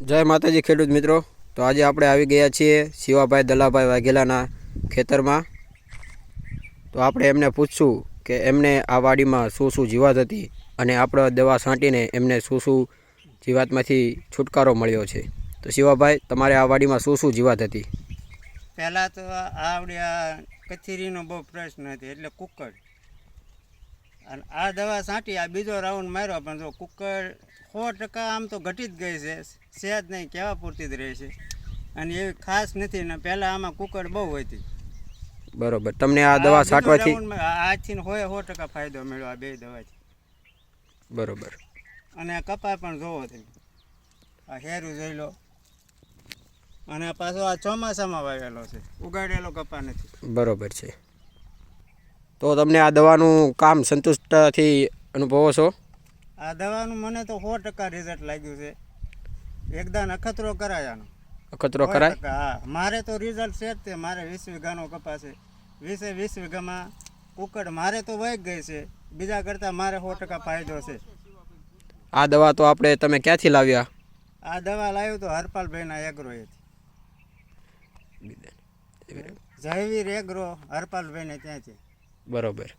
જય માતાજી ખેડૂત મિત્રો. તો આજે આપણે આવી ગયા છીએ શિવાભાઈ દલાભાઈ વાઘેલાના ખેતરમાં. તો આપણે એમને પૂછશું કે એમને આ વાડીમાં શું શું જીવાત હતી અને આપણે દવા છાંટીને એમને શું શું જીવાતમાંથી છુટકારો મળ્યો છે. તો શિવાભાઈ, તમારે આ વાડીમાં શું શું જીવાત હતી? પહેલાં તો આવડી આ કથીરીનો બહુ પ્રશ્ન હતો, એટલે કુકર. અને આ દવા છાંટી આ બીજો રાઉન્ડ માર્યો પણ જો કુકર સો ટકા આમ તો ઘટી જ ગઈ છે. સેજ નહીં કહેવા પૂરતી જ રહે છે. અને એવી ખાસ નથી ને પહેલાં આમાં કુકર બહુ હતી. બરોબર. તમને આ દવા છાંટવાથી આજથી હોય સો ટકા ફાયદો મળ્યો આ બે દવાથી. બરોબર. અને આ કપા પણ જોવો તમે. આ હેરું જોઈ લો. અને પાછો આ ચોમાસામાં વાવેલો છે. ઉગાડેલો કપા નથી. બરોબર છે. તો તમને આ દવાનું કામ સંતુષ્ટથી અનુભવો છો? આ દવાનું મને તો સો ટકા રિઝલ્ટ લાગ્યું છે. એકદમ અખતરો કરાયાનો. અખતરો કરાય? હા. મારે તો રિઝલ્ટ છે જ તે. મારે વીસ વીઘાનો કપાસ. છે વીસે વીસ વીઘામાં કુકડ મારે તો વહી ગઈ છે. બીજા કરતાં મારે સો ટકા ફાયદો છે. આ દવા તો આપણે તમે ક્યાંથી લાવ્યા? આ દવા લાવ્યું તો હરપાલભાઈના એગ્રોએ એથી જયવીર એગ્રો હરપાલભાઈને ત્યાંથી. બરોબર.